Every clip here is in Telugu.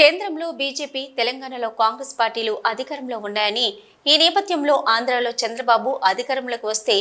కేంద్రంలో బీజేపీ తెలంగాణలో కాంగ్రెస్ పార్టీలు అధికారంలో ఉన్నాయని ఈ నేపథ్యంలో ఆంధ్రాలో చంద్రబాబు అధికారంలోకి వస్తే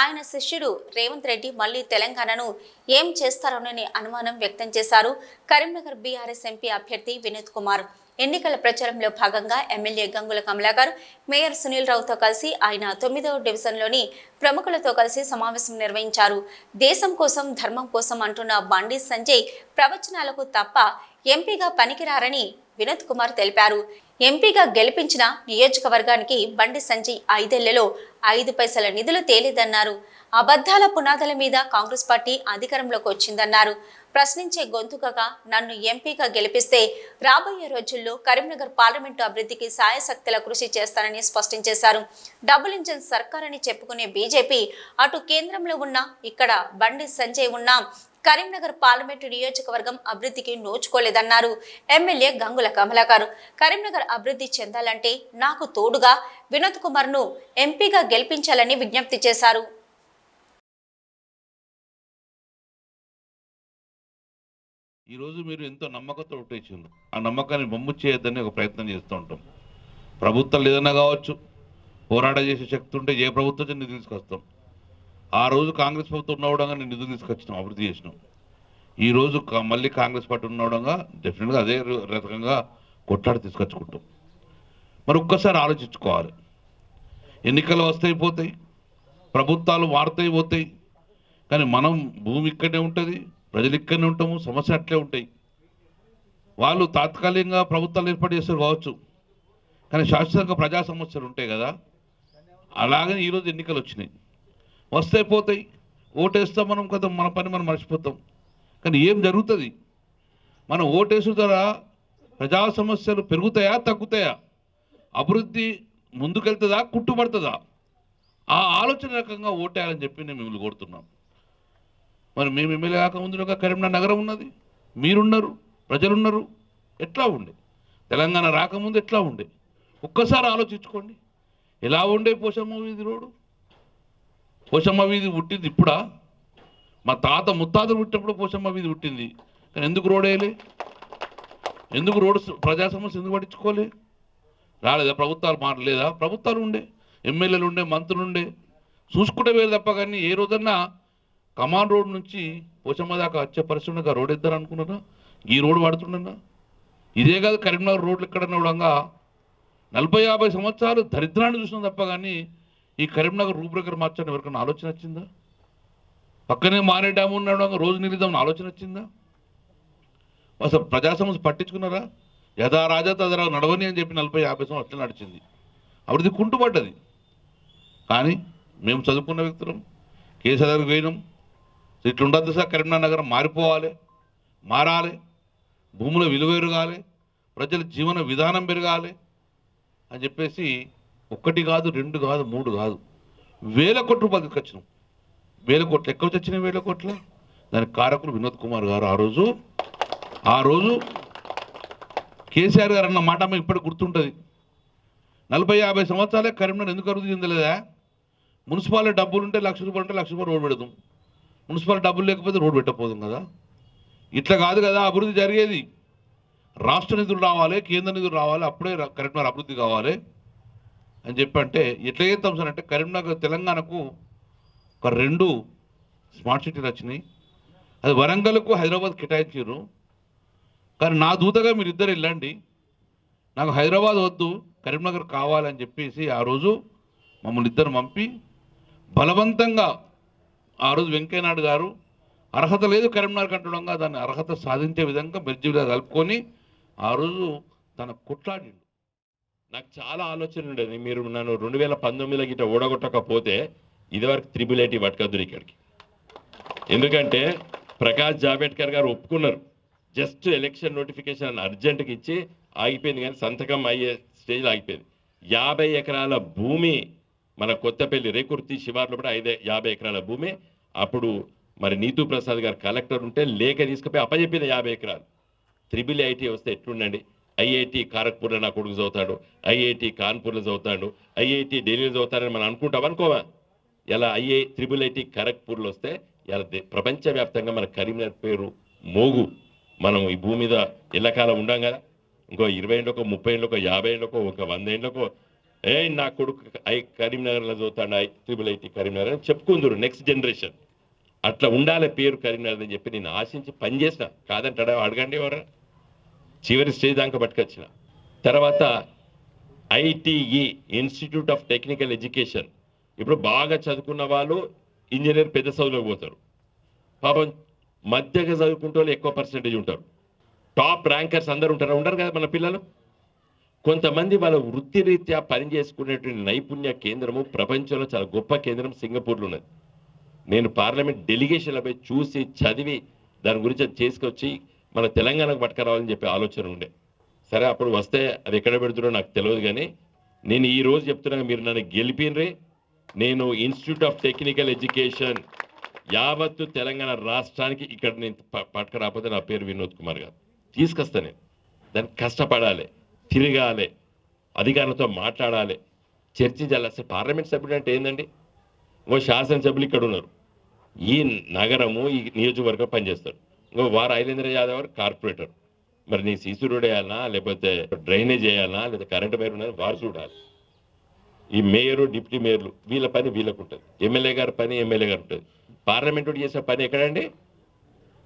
ఆయన శిష్యుడు రేవంత్ రెడ్డి మళ్ళీ తెలంగాణను ఏం చేస్తారోనని అనుమానం వ్యక్తం చేశారు కరీంనగర్ బీఆర్ఎస్ ఎంపీ అభ్యర్థి వినోద్ కుమార్. ఎన్నికల ప్రచారంలో భాగంగా ఎమ్మెల్యే గంగుల కమలాకర్ మేయర్ సునీల్ రావుతో కలిసి ఆయన తొమ్మిదవ డివిజన్లోని ప్రముఖులతో కలిసి సమావేశం నిర్వహించారు. దేశం కోసం ధర్మం కోసం అంటున్న బండి సంజయ్ ప్రవచనాలకు తప్ప ఎంపీగా పనికిరారని వినోద్ కుమార్ తెలిపారు. ఎంపీగా గెలిపించిన నియోజకవర్గానికి బండి సంజయ్ ఐదేళ్ళలో ఐదు పైసల నిధులు తేలేదన్నారు. అబద్ధాల పునాదుల మీద కాంగ్రెస్ పార్టీ అధికారంలోకి వచ్చిందన్నారు. ప్రశ్నించే గొంతుకగా నన్ను ఎంపీగా గెలిపిస్తే రాబోయే రోజుల్లో కరీంనగర్ పార్లమెంటు అభివృద్ధికి సాయశక్తుల కృషి చేస్తానని స్పష్టం చేశారు. డబుల్ ఇంజన్ సర్కార్ అని చెప్పుకునే బీజేపీ అటు కేంద్రంలో ఉన్న ఇక్కడ బండి సంజయ్ ఉన్న కరీంనగర్ పార్లమెంటు నియోజకవర్గం అభివృద్ధికి నోచుకోలేదన్నారు ఎమ్మెల్యే గంగుల కమలాకర్. కరీంనగర్ అభివృద్ధి చెందాలంటే నాకు తోడుగా వినోద్ కుమార్ను ఎంపీగా గెలిపించాలని విజ్ఞప్తి చేశారు. ఈరోజు మీరు ఎంతో నమ్మకంతో ఓటేసిండ్రు. ఆ నమ్మకాన్ని బొమ్ము చేయొద్దని ఒక ప్రయత్నం చేస్తూ ఉంటాం. ప్రభుత్వం ఏదైనా కావచ్చు పోరాట చేసే శక్తి ఉంటే ఏ ప్రభుత్వం తీసుకొస్తాం. ఆ రోజు కాంగ్రెస్ ప్రభుత్వం ఉన్నవడంగా నేను నిధులు తీసుకొచ్చినాం అభివృద్ధి చేసినాం ఈ రోజు మళ్ళీ కాంగ్రెస్ పార్టీ ఉన్నవడంగా డెఫినెట్గా అదే రకంగా కొట్లాడి తీసుకొచ్చుకుంటాం. మరి ఒక్కసారి ఆలోచించుకోవాలి. ఎన్నికలు వస్తాయి పోతాయి. ప్రభుత్వాలు మారుతాయి పోతాయి. కానీ మనం భూమి ఇక్కడనే ఉంటుంది ప్రజలు ఇక్కడనే ఉంటాము సమస్య అట్లే ఉంటాయి. వాళ్ళు తాత్కాలికంగా ప్రభుత్వాలు ఏర్పాటు చేస్తారు కావచ్చు. కానీ శాశ్వతంగా ప్రజా సమస్యలు ఉంటాయి కదా. అలాగే ఈరోజు ఎన్నికలు వచ్చినాయి. వస్తే పోతాయి ఓటేస్తాం మనం కదా మన పని మనం మర్చిపోతాం. కానీ ఏం జరుగుతుంది? మనం ఓటేసు ద్వారా ప్రజా సమస్యలు పెరుగుతాయా తగ్గుతాయా? అభివృద్ధి ముందుకెళ్తుందా కుట్టుబడుతుందా? ఆ ఆలోచన రకంగా ఓటేయాలని చెప్పి నేను మిమ్మల్ని కోరుతున్నాను. మరి మేము ఎమ్మెల్యే కాకముందు ఒక కరీంనగర్ నగరం ఉన్నది. మీరున్నారు ప్రజలున్నారు ఎట్లా ఉండే? తెలంగాణ రాకముందు ఎట్లా ఉండే? ఒక్కసారి ఆలోచించుకోండి. ఎలా ఉండే పోషమ్మ వీధి రోడ్డు? పోషమ్మ వీధి పుట్టింది ఇప్పుడా? మా తాత ముత్తాతలు పుట్టినప్పుడు పోషమ్మ వీధి పుట్టింది. కానీ ఎందుకు రోడ్ వేయలే? ఎందుకు రోడ్డు ప్రజా సమస్య ఎందుకు పట్టించుకోలే? రాలేదా ప్రభుత్వాలు మారలేదా? ప్రభుత్వాలు ఉండే ఎమ్మెల్యేలు ఉండే మంత్రులు ఉండే. చూసుకుంటే వేరు తప్ప కానీ ఏ రోజన్నా కమాన్ రోడ్ నుంచి పోచమ్మ దాకా వచ్చే పరిస్థితి రోడ్ ఇద్దరు అనుకున్నారా? ఈ రోడ్ వాడుతుండగా ఇదే కాదు కరీంనగర్ రోడ్లు ఎక్కడన్నా కూడా నలభై యాభై సంవత్సరాలు దరిద్రాన్ని చూసిన తప్ప కానీ ఈ కరీంనగర్ రూపురేఖలు మార్చాలని ఎవరికైనా ఆలోచన వచ్చిందా? పక్కనే మారే డ్యామ్ ఉన్నాడు రోజు నిలుద్దామని ఆలోచన వచ్చిందా? అసలు ప్రజా సమస్య పట్టించుకున్నారా? యథా రాజా తదరా నడవని అని చెప్పి నలభై యాభై సంవత్సరాలు అట్లా నడిచింది. అభివృద్ధి కుంటుపడ్డది. కానీ మేము చదువుకున్న వ్యక్తులం కేసీఆర్ పోయినాం ఇట్లా ఉండద్దు సార్ కరీంనగర్ నగరం మారిపోవాలి మారాలి భూముల విలువ పెరగాలి ప్రజల జీవన విధానం పెరగాలి అని చెప్పేసి ఒకటి కాదు రెండు కాదు మూడు కాదు. వేల కోట్ల రూపాయలు తీసుకొచ్చినాం. వేల కోట్లు ఎక్కడ నుంచి వచ్చినాయి వేల కోట్ల? దాని కారకులు వినోద్ కుమార్ గారు ఆ రోజు ఆ రోజు కేసీఆర్ గారు అన్న మాట మీకు ఇప్పటికి గుర్తుంటుంది. నలభై యాభై సంవత్సరాలే కరీంనగర్ ఎందుకు అభివృద్ధి చెందలేదా? మున్సిపాలిటీ డబ్బులు ఉంటే లక్ష రూపాయలు ఉంటే లక్ష రూపాయలు రోడ్ పెడదాం మున్సిపాలి డబ్బులు లేకపోతే రోడ్ పెట్టకపోదాం కదా? ఇట్లా కాదు కదా అభివృద్ధి జరిగేది. రాష్ట్ర నిధులు రావాలి కేంద్ర నిధులు రావాలి అప్పుడే కరెక్ట్గా కరీంనగర్ అభివృద్ధి కావాలి. అని చెప్పి అంటే ఎట్లా చేస్తాం సార్ అంటే కరీంనగర్ తెలంగాణకు ఒక రెండు స్మార్ట్ సిటీలు వచ్చినాయి. అది వరంగల్కు హైదరాబాద్ కేటాయించారు కానీ నా దూతగా మీరు ఇద్దరు వెళ్ళండి. నాకు హైదరాబాద్ వద్దు కరీంనగర్ కావాలని చెప్పేసి ఆ రోజు మమ్మల్ని ఇద్దరు పంపి బలవంతంగా ఆ రోజు వెంకయ్యనాయుడు గారు అర్హత లేదు కరీంనగర్ కంటుండగా దాన్ని అర్హత సాధించే విధంగా మెర్జీగా కలుపుకొని ఆ రోజు తన కొట్లాడిండు. నాకు చాలా ఆలోచన ఉండేది. మీరు నన్ను రెండు వేల పంతొమ్మిదిలో గిట్ట ఓడగొట్టకపోతే ఇదివరకు త్రిబుల్ ఐటీ పట్టుకొద్దురు ఇక్కడికి ఎందుకంటే ప్రకాష్ జావేడ్కర్ గారు ఒప్పుకున్నారు. జస్ట్ ఎలక్షన్ నోటిఫికేషన్ అర్జెంట్కి ఇచ్చి ఆగిపోయింది కానీ సంతకం అయ్యే స్టేజ్లో ఆగిపోయింది. యాభై ఎకరాల భూమి మన కొత్తపల్లి రేకుర్తి శివార్లో కూడా ఐదే యాభై ఎకరాల భూమి. అప్పుడు మరి నీతూ ప్రసాద్ గారు కలెక్టర్ ఉంటే లేఖ తీసుకుపోయి అప్పచెప్పింది యాభై ఎకరాలు. త్రిబుల్ ఐటీ వస్తే ఎట్లుండండి? ఐఐటి కారక్పూర్లో నా కొడుకు చదువుతాడు ఐఐటి కాన్పూర్లో చదువుతాడు ఐఐటి ఢిల్లీలో చదువుతాడని మనం అనుకుంటాం అనుకోవా? ఇలా ఐఐ త్రిబుల్ ఐటి ఖరగ్పూర్లో వస్తే ఇలా ప్రపంచవ్యాప్తంగా మన కరీంనగర్ పేరు మోగు. మనం ఈ భూమి మీద ఇళ్ళకాలం ఉండం కదా. ఇంకో ఇరవై ఏళ్ళకో ముప్పై ఏళ్ళకో యాభై ఏళ్ళకో ఒక వంద ఏళ్ళకో ఏ నా కొడుకు ఐ కరీంనగర్లో చదువుతాడు ఐ త్రిబుల్ ఐటీ కరీంనగర్ అని చెప్పుకుందరు నెక్స్ట్ జనరేషన్ అట్లా ఉండాలి పేరు కరీంనగర్ అని చెప్పి నేను ఆశించి పనిచేసిన. కాదంటాడా అడగండి ఎవరు చివరి స్టేజ్ దాకా పట్టుకొచ్చిన. తర్వాత ITE institute of technical education. ఇప్పుడు బాగా చదువుకున్న వాళ్ళు ఇంజనీర్ పెద్ద చదువులోకి పోతారు. పాపం మధ్యగా చదువుకుంటే వాళ్ళు ఎక్కువ పర్సెంటేజ్ ఉంటారు. టాప్ ర్యాంకర్స్ అందరు ఉంటారు? ఉండరు కదా మన పిల్లలు? కొంతమంది వాళ్ళ వృత్తిరీత్యా పని చేసుకునేటువంటి నైపుణ్య కేంద్రము ప్రపంచంలో చాలా గొప్ప కేంద్రం సింగపూర్లో ఉన్నది. నేను పార్లమెంట్ డెలిగేషన్లపై చూసి చదివి దాని గురించి అది చేసుకొచ్చి మన తెలంగాణకు పట్టుకురావాలని చెప్పి ఆలోచన ఉండే. సరే అప్పుడు వస్తే అది ఎక్కడ పెడుతున్నా నాకు తెలియదు కానీ నేను ఈ రోజు చెప్తున్నా మీరు నన్ను గెలిపినరే. నేను ఇన్స్టిట్యూట్ ఆఫ్ టెక్నికల్ ఎడ్యుకేషన్ యావత్తు తెలంగాణ రాష్ట్రానికి ఇక్కడ నేను ప- పట్టుకురాకపోతే నా పేరు వినోద్ కుమార్ గారు. తీసుకొస్తా నేను. దానికి కష్టపడాలి తిరగాలి అధికారులతో మాట్లాడాలి. చర్చించాలి అసలు పార్లమెంట్ సభ్యుడు అంటే ఏంటండి ఓ శాసనసభ్యులు ఇక్కడ ఉన్నారు. ఈ నగరము ఈ నియోజకవర్గం పనిచేస్తారు. ఇంకో వారు ఐలేంద్ర యాదవ్ గారు కార్పొరేటర్. మరి నీ సీసీ రోడ్ వేయాలనా లేకపోతే డ్రైనేజ్ వేయాలనా లేదా కరెంట్ వైర్ ఉన్నది వారు చూడాలి. ఈ మేయరు డిప్యూటీ మేయర్లు వీళ్ళ పని వీళ్ళకు ఉంటుంది ఎమ్మెల్యే గారి పని ఎమ్మెల్యే గారు ఉంటుంది. పార్లమెంట్ చేసే పని ఎక్కడండి?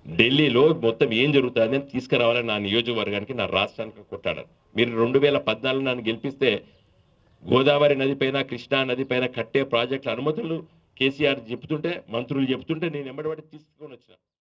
ఢిల్లీలో మొత్తం ఏం జరుగుతుంది అని తీసుకురావాలని నా నియోజకవర్గానికి నా రాష్ట్రానికి కొట్టాడారు. మీరు రెండు వేల పద్నాలుగు నన్ను గెలిపిస్తే గోదావరి నది పైన కృష్ణా నది పైన కట్టే ప్రాజెక్టుల అనుమతులు కేసీఆర్ చెప్తుంటే మంత్రులు చెప్తుంటే నేను ఎమ్మడి తీసుకొని వచ్చిన.